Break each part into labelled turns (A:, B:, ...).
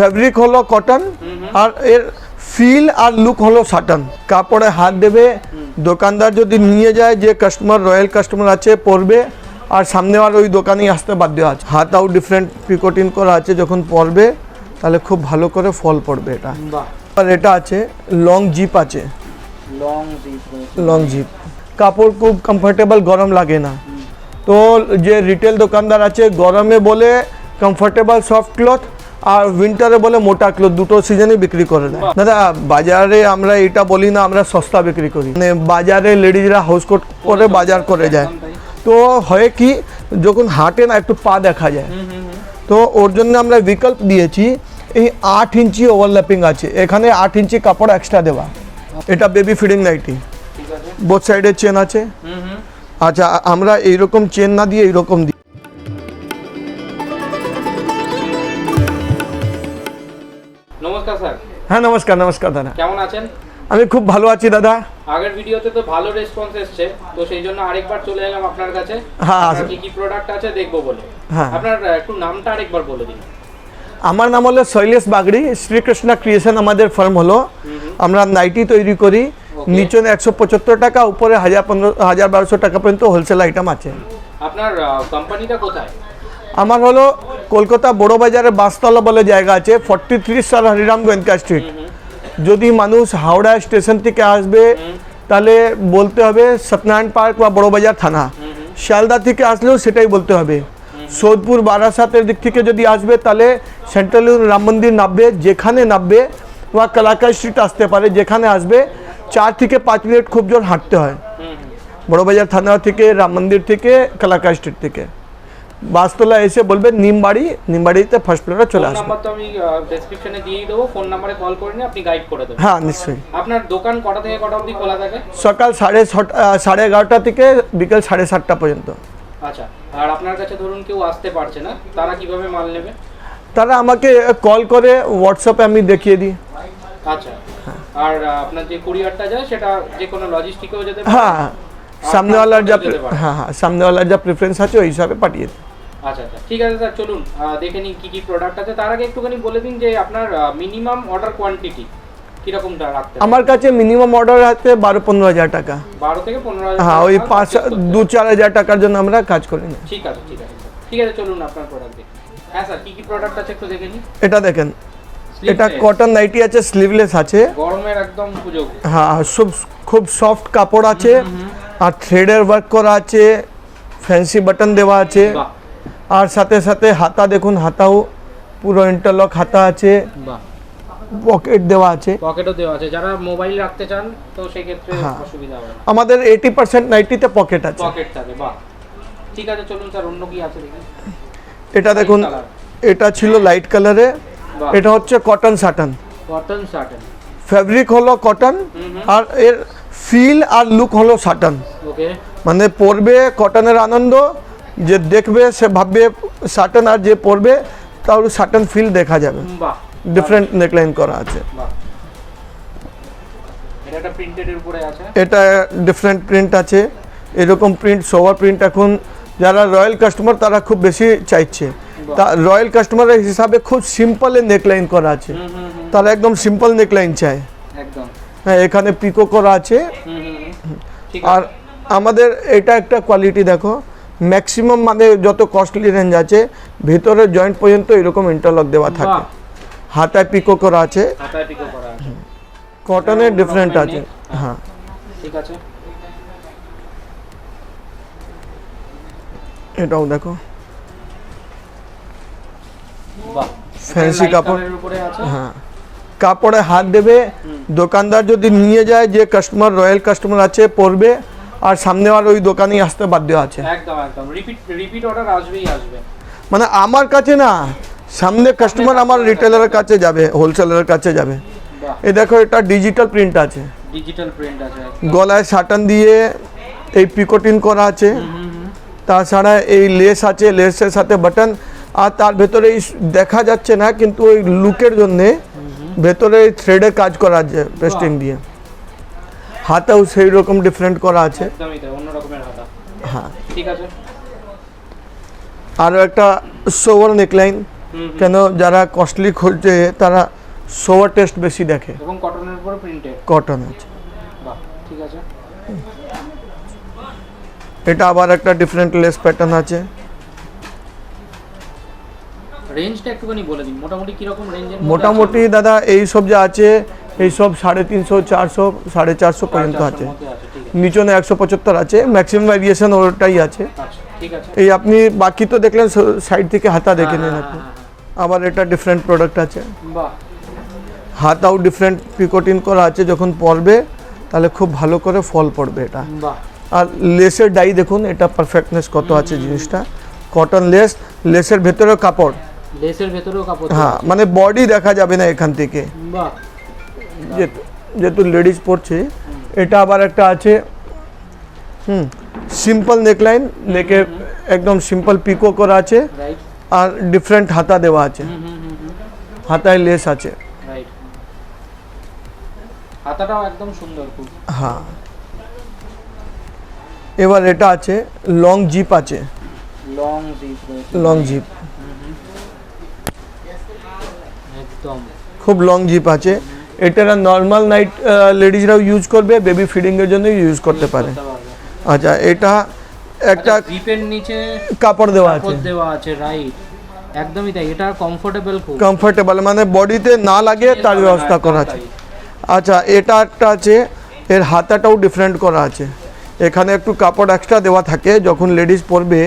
A: Fabric হলো cotton আর এর ফিল আর লুক হলো সাটন কাপড়ে হাত দেবে দোকানদার যদি নিয়ে যায় যে কাস্টমার রয়্যাল কাস্টমার আছে পরবে আর সামনে আর ওই দোকানেই আসতে বাধ্য আছে। হাতাও ডিফারেন্ট পিকোটিন করা আছে যখন পরবে তাহলে খুব ভালো করে ফল পড়বে এটা। আর এটা আছে লং জিপ আছে।
B: লং জিপ
A: লং জিপ কাপড় খুব কমফোর্টেবল গরম লাগে না। তো যে রিটেল দোকানদার আছে গরমে বলে কমফোর্টেবল সফট ক্লথ আর উইন্টারে বলে মোটা ক্লথ দুটো সিজনে বিক্রি করে দেয়। দাদা বাজারে আমরা এটা বলি না আমরা সস্তা বিক্রি করি। মানে বাজারে লেডিজরা হাউস কোট করে বাজার করে যায়। তো হয় কি যখন হাঁটে না একটু পা দেখা যায়। তো ওর জন্য আমরা বিকল্প দিয়েছি এই আট ইঞ্চি ওভারল্যাপিং আছে। এখানে আট ইঞ্চি কাপড় এক্সট্রা দেওয়া। এটা বেবি ফিডিং নাইটি বোথ সাইডে চেন আছে। আচ্ছা আমরা এইরকম চেন না দিয়ে এইরকম দিই
B: নমস্কার স্যার।
A: হ্যাঁ নমস্কার নমস্কার দাদা।
B: কেমন আছেন?
A: আমি খুব ভালো আছি দাদা।
B: আগের ভিডিওতে তো ভালো রেসপন্স এসছে তো সেই জন্য আরেকবার চলে এলাম আপনার কাছে।
A: হ্যাঁ,
B: কি কি প্রোডাক্ট আছে দেখব বলে।
A: হ্যাঁ।
B: আপনার একটু নামটা আরেকবার বলে দিন।
A: আমার নাম হলো শৈলেশ বাগড়ি শ্রীকৃষ্ণ ক্রিয়েশন আমাদের ফার্ম হলো। আমরা নাইটি তৈরি করি। নিচে একশো পঁচাত্তর টাকা উপরে হাজার পনেরো হাজার বারোশো টাকা পর্যন্ত হোলসেল আইটেম আছে।
B: আপনার কোম্পানিটা কোথায়?
A: আমার হলো কলকাতা বড় বাজারে বাসতলা বলে জায়গা আছে forty three star Hariram Goenka street. যদি মানুষ হাওড়া স্টেশন থেকে আসবে, তাহলে বলতে হবে সত্যনারায়ণ পার্ক বা বড়বাজার থানা। শিয়ালদা থেকে আসলেও সেটাই বলতে হবে। সোদপুর বারাসাতের দিক থেকে যদি আসবে, তাহলে সেন্ট্রাল রাম মন্দির নামবে, যেখানে নামবে বা কালাকার স্ট্রিট আসতে পারে, যেখানে আসবে, চার থেকে পাঁচ মিনিট খুব জোর হাঁটতে হয়। বড়বাজার থানা থেকে, রাম মন্দির থেকে কালাকার স্ট্রিট থেকে। বাসতলা এসে বলবে নিমবাড়ি নিমবাড়িতে ফার্স্ট ফ্লোরে চলে আসবে
B: নাম্বার তো আমি ডেসক্রিপশনে দিয়েই দেবো ফোন নাম্বারে কল করে নিয়ে আপনি গাইড করে দেবেন।
A: হ্যাঁ নিশ্চয়ই।
B: আপনার দোকান কটা থেকে কটা অবধি খোলা থাকে?
A: সকাল সাড়ে ছটা সাড়ে এগারোটা থেকে বিকেল সাড়ে সাতটা পর্যন্ত।
B: আচ্ছা আর আপনার কাছে ধরুন কেউ আসতে পারছে না তারা কীভাবে মাল নেবে?
A: তারা আমাকে কল করে হোয়াটসঅ্যাপে আমি দেখিয়ে দিই।
B: আচ্ছা আর আপনার যে কুরিয়ারটা যায় সেটা যে কোনো লজিস্টিকেও যেতে পারে?
A: হ্যাঁ সামনেওয়ালার যা হ্যাঁ হ্যাঁ সামনেওয়ালার যা প্রেফারেন্স আছে ওই হিসাবে পাঠিয়ে দিই।
B: আচ্ছা আচ্ছা। ঠিক আছে স্যার চলুন দেখে নিন কি কি প্রোডাক্ট আছে। তার আগে একটুখানি বলে দিন যে আপনার মিনিমাম অর্ডার কোয়ান্টিটি কিরকমটা রাখতে
A: আমার কাছে মিনিমাম অর্ডার আছে বারো পনেরো হাজার টাকা।
B: বারো থেকে পনেরো হাজার
A: হ্যাঁ ওই পাঁচ দু চার হাজার টাকার জন্য আমরা কাজ করি না
B: ঠিক আছে ঠিক আছে। ঠিক আছে চলুন আপনার প্রোডাক্ট দেখি। হ্যাঁ স্যার কি কি প্রোডাক্ট আছে একটু দেখে নিন
A: এটা দেখেন। এটা কটন নাইটি আছে স্লিভলেস আছে।
B: গরমের একদম
A: হ্যাঁ সব খুব সফট কাপড় আছে। আর থ্রেডের ওয়ার্ক করা আছে। ফ্যান্সি বাটন দেওয়া আছে।
B: বাহ
A: আর সাথে সাথে হাতা দেখুন হাতাও পুরো ইন্টারলক হাতা আছে। পকেট দেওয়া আছে।
B: পকেটও দেওয়া আছে। যারা মোবাইল রাখতে চান তো সেই ক্ষেত্রে
A: হ্যাঁ।
B: অসুবিধা হবে
A: আমাদের এইটি পার্সেন্ট নাইটিতে পকেট আছে।
B: পকেট থাকে বাহ। ঠিক আছে চলুন স্যার অন্য কি আছে দেখি?
A: এটা দেখুন এটা ছিল লাইট কালারে এটা হচ্ছে কটন সাটন
B: কটন শার্টেন
A: ফ্যাব্রিক হলো কটন আর এর ফিল আর লুক হলো সাটন
B: ওকে
A: মানে পরবে কটনের আনন্দ যে দেখবে সে ভাববে সাটন আর যে পরবে তাহলে সাটন ফিল দেখা যাবে। ডিফারেন্ট নেকলাইন করা আছে।
B: এটা
A: ডিফারেন্ট প্রিন্ট আছে? এরকম প্রিন্ট সোভার প্রিন্ট এখন যারা রয়্যাল কাস্টমার তারা খুব বেশি চাইছে। তা রয়্যাল কাস্টমারের হিসাবে খুব সিম্পলে নেকলাইন করা আছে। তারা একদম সিম্পল নেকলাইন চায়।
B: একদম।
A: হ্যাঁ এখানে পিকো করা আছে। আর আমাদের এটা একটা কোয়ালিটি দেখো। ম্যাক্সিমাম মানে যত কস্টলি রেঞ্জ আছে ভিতরে জয়েন্ট পর্যন্ত এরকম ইন্টারলক দেওয়া থাকে। হাতায় পিকো করা আছে। কটনের ডিফারেন্ট আছে। হ্যাঁ।
B: ঠিক আছে।
A: এটাও দেখো।
B: ফ্যান্সি
A: কাপড়। হ্যাঁ। কাপড়ে হাত দেবে। দোকানদার যদি নিয়ে যায় যে কাস্টমার রয়্যাল কাস্টমার আছে পরবে আর সামনে আর ওই দোকানেই আসতে বাধ্য আছে।
B: একদম একদম। রিপিট রিপিট অর্ডার আসবেই আসবে।
A: মানে আমার কাছে না সামনে কাস্টমার আমার রিটেলারের কাছে যাবে হোলসেলারের কাছে যাবে। এই দেখো এটা ডিজিটাল প্রিন্ট আছে।
B: ডিজিটাল প্রিন্ট আছে
A: গলায় সাটান দিয়ে এই পিকোটিন করা আছে। তাছাড়া এই লেস আছে লেসের সাথে বাটন আর তার ভেতরে দেখা যাচ্ছে না কিন্তু ওই লুকের জন্যে ভেতরে থ্রেডে কাজ করা আছে পেস্টিং দিয়ে। হাতেও সেই রকম ডিফারেন্ট করা আছে। হ্যাঁ।
B: ঠিক আছে।
A: আরও একটা সোভার নেকলাইন। কেন যারা কস্টলি খুঁজছে তারা সোয়ার টেস্ট বেশি দেখে।
B: এবং কটনের উপরে প্রিন্টেড
A: কটন আছে।
B: ঠিক আছে।
A: এটা আবার একটা ডিফারেন্ট লেস প্যাটার্ন আছে।
B: রেঞ্জটা একটুখানি বলে দিন মোটামুটি কীরকম রেঞ্জের
A: মোটামুটি দাদা এই সব যা আছে এই সব সাড়ে তিনশো চারশো সাড়ে চারশো পর্যন্ত আছে। নিচনে একশো পঁচাত্তর আছে ম্যাক্সিমাম ভ্যারিয়েশন ওটাই আছে।
B: আচ্ছা আছে।
A: এই আপনি বাকি তো দেখলেন সাইড থেকে হাতা দেখে নিন
B: হ্যাঁ,
A: আপনি।
B: হ্যাঁ,
A: আবার এটা ডিফারেন্ট প্রোডাক্ট আছে।
B: হ্যাঁ।
A: হাতাও ডিফারেন্ট পিকোটিন করা আছে যখন পড়বে তাহলে খুব ভালো করে ফল পড়বে এটা। আর লেসের ডাই দেখুন এটা পারফেক্টনেস কত আছে জিনিসটা। কটন লেস লেসের ভেতরেও কাপড়।
B: লেসের ভেতরেও কাপড়
A: হ্যাঁ মানে বডি দেখা যাবে না এখান থেকে।
B: বাহ।
A: যেহেতু লেডিস পরছে এটা আবার একটা আছে হুম সিম্পল নেকলাইন নেকে একদম সিম্পল পিকো করা আছে আর ডিফারেন্ট হাতা দেওয়া আছে। হাতায় লেস আছে।
B: হাতাটাও একদম সুন্দর
A: হ্যাঁ। এবার এটা আছে লং জিপ আছে।
B: লং জিপ
A: লং জিপ খুব লং জিপ আছে। এটা নর্মাল নাইট লেডিজরাও ইউজ করবে বেবি ফিডিংয়ের জন্য ইউজ করতে পারে। আচ্ছা এটা একটা
B: জিপের নিচে
A: কাপড় দেওয়া আছে।
B: কাপড় দেওয়া আছে রাইট একদমই তাই এটা কমফোর্টেবল খুব।
A: কমফোর্টেবল মানে বডিতে না লাগে তার ব্যবস্থা করা আছে। আচ্ছা এটা একটা আছে এর হাতাটাও ডিফারেন্ট করা আছে। এখানে একটু কাপড় এক্সট্রা দেওয়া থাকে যখন লেডিস পরবে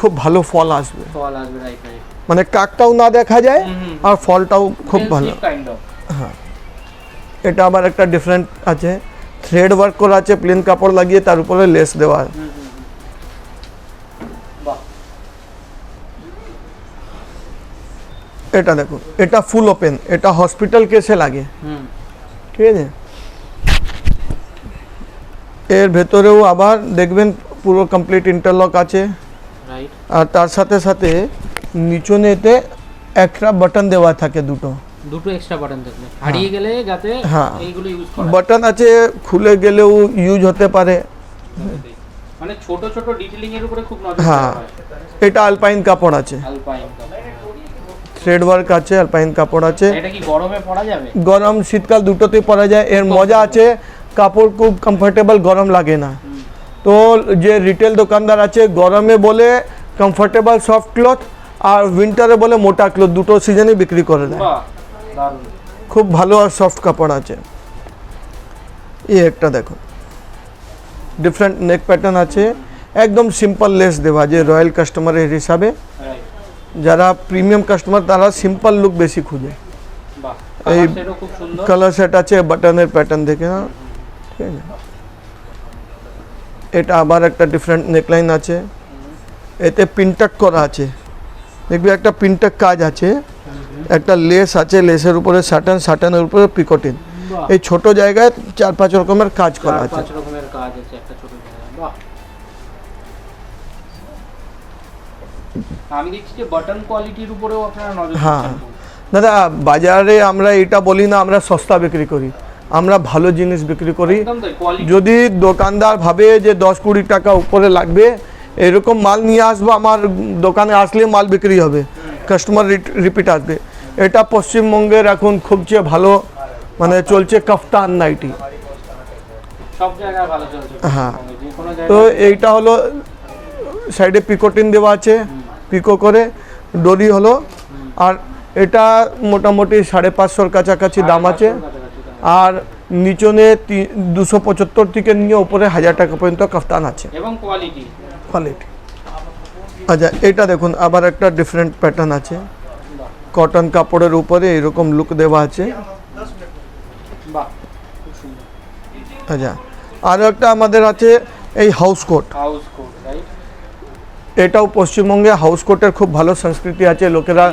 A: খুব ভালো ফল আসবে।
B: ফল আসবে রাইট
A: মানে কাকটাও না দেখা যায়। আর ফলটাও খুব ভালো।
B: কাইন্ড অফ
A: এটা আবার একটা ডিফারেন্ট আছে। থ্রেড ওয়ার্ক করা আছে প্লেন কাপড় লাগিয়ে তার উপরে লেস দেওয়া। এটা দেখুন এটা ফুল ওপেন এটা হসপিটাল কেসে লাগে। ঠিক আছে? এর ভেতরেও আবার দেখবেন পুরো কমপ্লিট ইন্টারলক আছে। আর তার সাথে সাথে নিচনেতে একটা বাটন দেওয়া থাকে দুটো।
B: দুটো এক্সট্রা বাটন থাকবে হারিয়ে গেলে যাতে
A: হ্যাঁ।
B: এইগুলো ইউজ করা
A: বাটন আছে খুলে গেলেও ইউজ হতে পারে।
B: মানে ছোট ছোট ডিটেইলিং এর উপরে খুব নজর
A: হ্যাঁ। এটা আলপাইন কাপড় আছে।
B: আলপাইন
A: থ্রেড ওয়ার্ক আছে আলপাইন কাপড় আছে।
B: এটা কি গরমে পরা যাবে?
A: গরম শীতকাল দুটোতেই পরা যায়। এর মজা আছে কাপড় খুব কমফোর্টেবল গরম লাগে না। তো যে রিটেল দোকানদার আছে গরমে বলে কমফোর্টেবল সফট ক্লথ আর উইন্টারে বলে মোটা ক্লথ দুটো সিজনে বিক্রি করে দেয়। খুব ভালো আর সফট কাপড় আছে। এই একটা দেখো। ডিফারেন্ট নেক প্যাটার্ন আছে। একদম সিম্পল লেস দেওয়া যে রয়্যাল কাস্টমারের হিসাবে। যারা প্রিমিয়াম কাস্টমার তারা সিম্পল লুক বেশি খুঁজে। এই
B: কালার
A: সেট আছে বাটনের প্যাটার্ন দেখে না ঠিক আছে? এটা আবার একটা ডিফারেন্ট নেকলাইন আছে। এতে পিনটাক করা আছে। দেখবি একটা পিনটাক কাজ আছে। একটা লেস আছে লেসের উপরে সাটান সাটানের উপরে পিকটিন এই ছোট জায়গায় চার পাঁচ রকমের কাজ করা আছে।
B: আমি দেখছি যে বাটন কোয়ালিটির উপরেও আপনারা নজর
A: হ্যাঁ। দাদা বাজারে আমরা এটা বলি না আমরা সস্তা বিক্রি করি। আমরা ভালো জিনিস বিক্রি করি। যদি দোকানদার ভাবে যে দশ কুড়ি টাকা উপরে লাগবে এরকম মাল নিয়ে আসব আমার দোকানে আসলে মাল বিক্রি হবে। কাস্টমার রিপিট আসবে। এটা পশ্চিমবঙ্গের এখন খুব চেয়ে ভালো মানে চলছে কাফতান নাইটি। হ্যাঁ। তো এইটা হলো সাইডে পিকোটিন দেওয়া আছে পিকো করে ডরি হলো আর এটা মোটামুটি সাড়ে পাঁচশোর কাছাকাছি দাম আছে। আর নিচনে দুশো পঁচাত্তর থেকে নিয়ে ওপরে হাজার টাকা পর্যন্ত কাফতান আছে।
B: এবং কোয়ালিটি
A: কোয়ালিটি আচ্ছা এটা দেখুন আবার একটা ডিফারেন্ট প্যাটার্ন আছে। কটন কাপড়ের উপরে এরকম লুক দেওয়া আছে। আচ্ছা আরও একটা আমাদের আছে এই হাউস কোট এটাও পশ্চিমবঙ্গে হাউস কোটের খুব ভালো সংস্কৃতি আছে। লোকেরা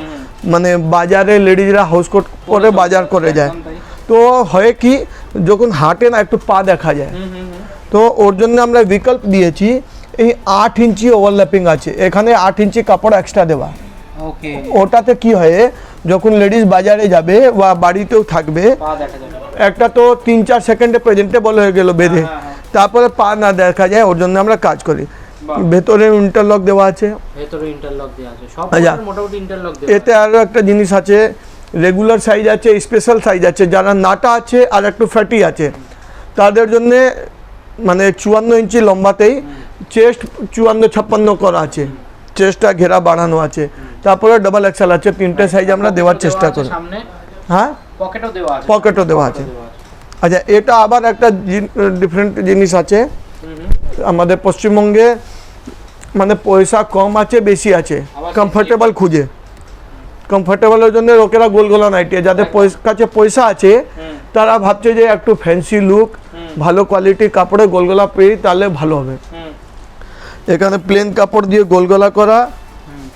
A: মানে বাজারে লেডিজরা হাউস কোট পরে বাজার করে যায়। তো হয় কি যখন হাঁটে না একটু পা দেখা যায়। তো ওর জন্য আমরা বিকল্প দিয়েছি এই আট ইঞ্চি ওভারল্যাপিং আছে। এখানে আট ইঞ্চি কাপড় এক্সট্রা দেওয়া। ওটাতে কি হয় যখন লেডিস বাজারে যাবে বা বাড়িতেও থাকবে একটা তো তিন চার সেকেন্ডে প্রেজেন্টেবল হয়ে গেল বেঁধে।
B: হ্যাঁ, হ্যাঁ।
A: তারপরে পা না দেখা যায় ওর জন্য আমরা কাজ করি। ভেতরে ইন্টারলক দেওয়া আছে।
B: ভেতরে ইন্টারলক দেওয়া আছে। সব
A: আচ্ছা।
B: মোটামুটি ইন্টারলক দেওয়া
A: এতে আরও একটা জিনিস আছে রেগুলার সাইজ আছে স্পেশাল সাইজ আছে যারা নাটা আছে আর একটু ফ্যাটি আছে। তাদের জন্যে মানে চুয়ান্ন ইঞ্চি লম্বাতেই চেস্ট চুয়ান্ন ছাপ্পান্ন করা আছে। চেস্টটা ঘেরা বাড়ানো আছে। তারপরে ডাবল এক্সেল আছে তিনটে সাইজ আমরা দেওয়ার চেষ্টা করি। হ্যাঁ?
B: পকেটও দেওয়া আছে।
A: পকেটও দেওয়া আছে। আচ্ছা এটা আবার একটা ডিফারেন্ট জিনিস আছে। আমাদের পশ্চিমবঙ্গে মানে পয়সা কম আছে বেশি আছে। কমফোর্টেবল খুঁজে। কমফোর্টেবলের জন্য লোকেরা গোল গোলা নাইটি যাদের কাছে পয়সা আছে তারা ভাবছে যে একটু ফ্যান্সি লুক ভালো কোয়ালিটির কাপড়ে গোলগলা পেয়ে তাহলে ভালো হবে। এখানে প্লেন কাপড় দিয়ে গোলগলা করা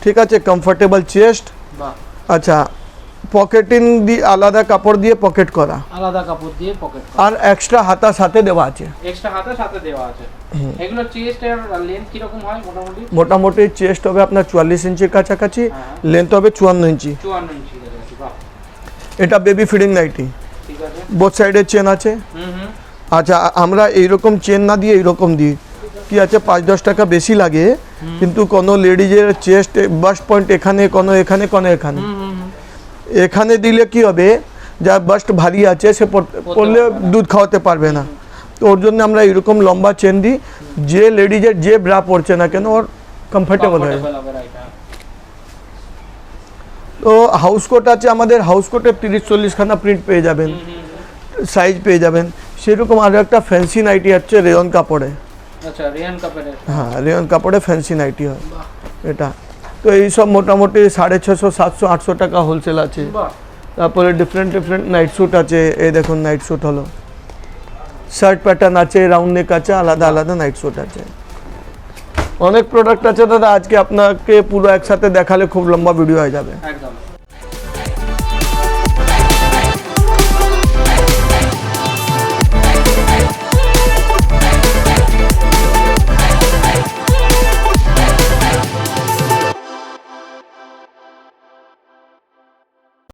A: ঠিক আছে কমফোর্টেবল চেস্ট আচ্ছা পকেটিং দিয়ে আলাদা কাপড় দিয়ে পকেট করা।
B: আলাদা কাপড় দিয়ে পকেট
A: আর এক্সট্রা হাতা সাথে দেওয়া আছে।
B: এক্সট্রা হাতে সাথে দেওয়া আছে। এগুলো চেস্ট এর লেন্থ কীরকম হয় মোটামুটি?
A: মোটামুটি চেস্ট হবে আপনার চুয়াল্লিশ ইঞ্চির কাছাকাছি
B: হ্যাঁ।
A: লেন্থ হবে চুয়ান্ন ইঞ্চি।
B: চুয়ান্ন ইঞ্চি বাহ।
A: এটা বেবি ফিডিং নাইটি
B: ঠিক আছে।
A: বোথ সাইডে চেন আছে।
B: হুম হুম।
A: আচ্ছা আমরা এইরকম চেন না দিয়ে এইরকম দিই। কি আছে পাঁচ দশ টাকা বেশি লাগে। কিন্তু কোনো লেডিজের চেস্ট বাস্ট পয়েন্ট এখানে কোনো এখানে কোনো এখানে। এখানে দিলে কি হবে? যার বাস্ট ভারী আছে সে পড়- পড়লে দুধ খাওয়াতে পারবে না। তো ওর জন্য আমরা এরকম লম্বা চেন দিই যে লেডিজের যে ব্রা পড়ছে না কেন ওর কমফর্টেবল হয়। তো হাউস কোট আছে আমাদের হাউস কোটে তিরিশ চল্লিশখানা প্রিন্ট পেয়ে যাবেন। সাইজ পেয়ে যাবেন। সেরকম আরও একটা ফ্যান্সি নাইটি আছে রেয়ন কাপড়ে।
B: আচ্ছা রিয়ান কাপড়ের
A: হ্যাঁ রেয়ন কাপড়ে ফ্যান্সি নাইটি হয়। এটা। তো এইসব মোটামুটি সাড়ে ছশো সাতশো আটশো টাকা হোলসেল আছে। তারপরে ডিফারেন্ট ডিফারেন্ট নাইট স্যুট আছে। এই দেখুন নাইট স্যুট হলো। শার্ট প্যাটার্ন আছে রাউন্ড নেক আছে আলাদা আলাদা নাইট স্যুট আছে। অনেক প্রোডাক্ট আছে দাদা আজকে আপনাকে পুরো একসাথে দেখালে খুব লম্বা ভিডিও হয়ে যাবে।
B: একদম।